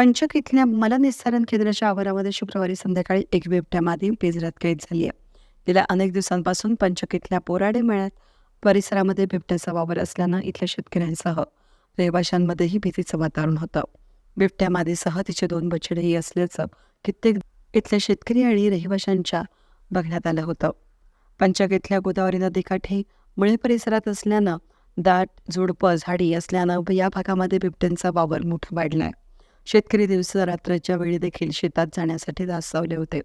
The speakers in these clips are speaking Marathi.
पंचक इथल्या मलनिस्सारण केंद्राच्या आवारामध्ये शुक्रवारी संध्याकाळी एक बिबट्या मादी पिंजऱ्यात कैद झाली आहे. गेल्या अनेक दिवसांपासून पंचक इथल्या पोराडे मेळ्यात परिसरामध्ये बिबट्याचा वावर असल्यानं इथल्या शेतकऱ्यांसह रहिवाशांमध्येही भीतीचं वातावरण होतं. बिबट्या मादीसह तिचे दोन बछडेही असल्याचं कित्येक इथल्या शेतकरी आणि रहिवाशांच्या बघण्यात आलं होतं. पंचक इथल्या गोदावरी नदीकाठी मुळे परिसरात असल्यानं दाट झुडपं झाडी असल्यानं या भागामध्ये बिबट्यांचा वावर मोठा वाढलाय. शेतकरी दिवस रात्रीच्या वेळी देखील शेतात जाण्यासाठी दास्तावले होते.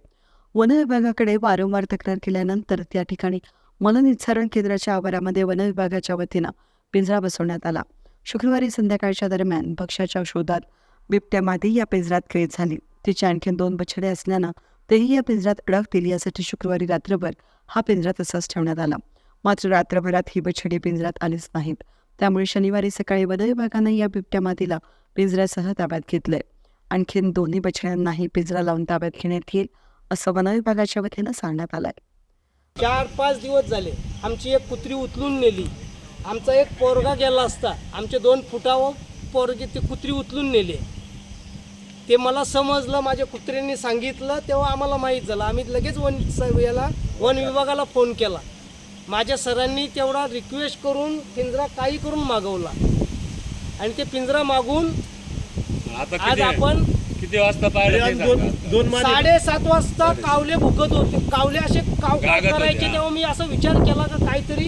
वन विभागाकडे वारंवार तक्रार केल्यानंतर त्या ठिकाणी मलनिस्सारण केंद्राच्या आवारामध्ये वन विभागाच्या वतीनं पिंजरा बसवण्यात आला. शुक्रवारी संध्याकाळच्या दरम्यान भक्ष्याच्या शोधात बिबट्या मादी या पिंजऱ्यात कैद झाली. तिचे आणखी दोन बछडे असल्यानं तेही या पिंजऱ्यात अडकतील यासाठी शुक्रवारी रात्रभर हा पिंजरा तसाच ठेवण्यात आला. मात्र रात्रभरात ही बछडी पिंजऱ्यात आलीच नाहीत. त्यामुळे शनिवारी सकाळी वन विभागानं या बिबट्या मादीला पिंजऱ्यासह ताब्यात घेतलंय. आणखीन दोन्ही बछड्यांनाही पिंजरा लावून ताब्यात घेण्यात येईल असं वन विभागाच्या वतीनं सांगण्यात आलंय. चार पाच दिवस झाले आमची एक कुत्री उचलून नेली. आमचा एक पोरगा गेला असता आमचे दोन फुटावर पोरगी ते कुत्री उचलून नेले. ते मला समजलं माझ्या कुत्र्यांनी सांगितलं तेव्हा आम्हाला माहीत झालं. आम्ही लगेच वन स- याला वन विभागाला फोन केला. माझ्या सरांनी तेवढा रिक्वेस्ट करून पिंजरा काही करून मागवला. आणि ते पिंजरा मागून आता आज किती आपण किती वाजता पाहिलं ते सांगा. दोन साडेसात वाजता कावले भुकत होते कावले असे काव काव गागत होते, करायचे हा. तेव्हा मी असा विचार केला का काहीतरी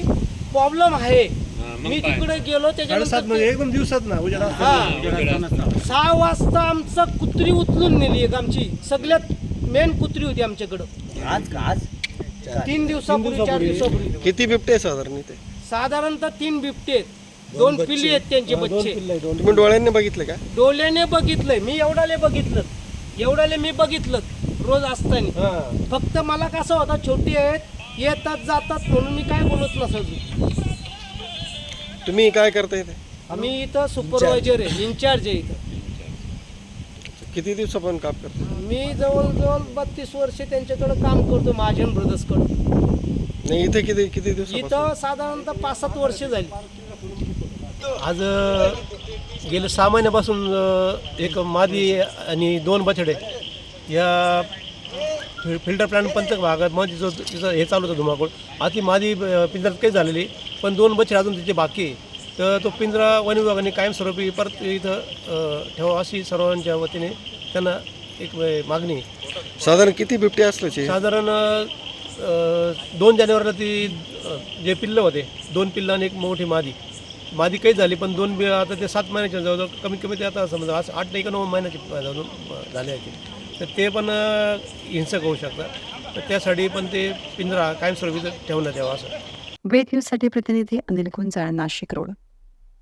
प्रॉब्लेम आहे हा, मग मी काय? तिकडे गेलो साडेसात त्याच्यानंतर म्हणजे ते- एकदम दिवसात ना उजेड. हा. उजेड. सहा वाजता आमचं कुत्री उचलून नेली एक आमची सगळ्यात मेन कुत्री होती आमच्याकडं आज का आज तीन दिवसापूर्वी चार दिवसापूर्वी किती बिबटे साधारण इथे साधारणतः तीन बिबटे आहेत दोन पिल्ली आहेत त्यांचे दोन बच्चे. पिल्लं आहे, दोन तुम्ही डोळ्यांनी बघितले का? डोल्याने बघितलंय मी एवढाले बघितलं. एवढाले मी बघितलं रोज असताना. फक्त मला कसं होता छोटी आहेत येतात जातात म्हणून मी काय बोलत नसायचो. तुम्ही काय करता इथे? आम्ही इथं सुपरवायझर आहे इन्चार्ज आहे इथं. किती दिवसापासून काम करता मी जवळजवळ बत्तीस वर्ष त्यांच्याकडे काम करतो महाजन ब्रदर्सकडं नाही इथे किती किती दिवसापासून? इथं साधारणतः पाच सात वर्ष झाली. आज अ, गेले सहा महिन्यापासून एक मादी आणि दोन बछडे या फि- फिल्टर प्लॅन पंचक भागात मध्ये जो तिचं हे चालू होतं धुमाकूळ. आज ती मादी अ, पिंजऱ्यात काही झालेली पण दोन बछडे अजून तिचे बाकी आहे. तर तो पिंजरा वन विभागाने कायमस्वरूपी परत इथं ठेवा अशी सर्वांच्या वतीने त्यांना एक मागणी आहे. साधारण किती बिबटे असल्याचे साधारण दोन जानेवारीला ती जे पिल्लं होते दोन पिल्लं आणि एक मोठी मादी. माझी काही झाली पण दोन बी- आता ते सात महिन्याच्या जवळजवळ कमीत कमी ते आता समजा आज आठ नाही का नऊ महिन्याचे झाले आहेत ते. तर ते पण हिंसक होऊ शकतात. तर त्यासाठी पण ते पिंजरा कायमस्वरूपी ठेवण्यात यावा असं. वेद न्यूजसाठी प्रतिनिधी अनिल गुंजाळ नाशिक रोड.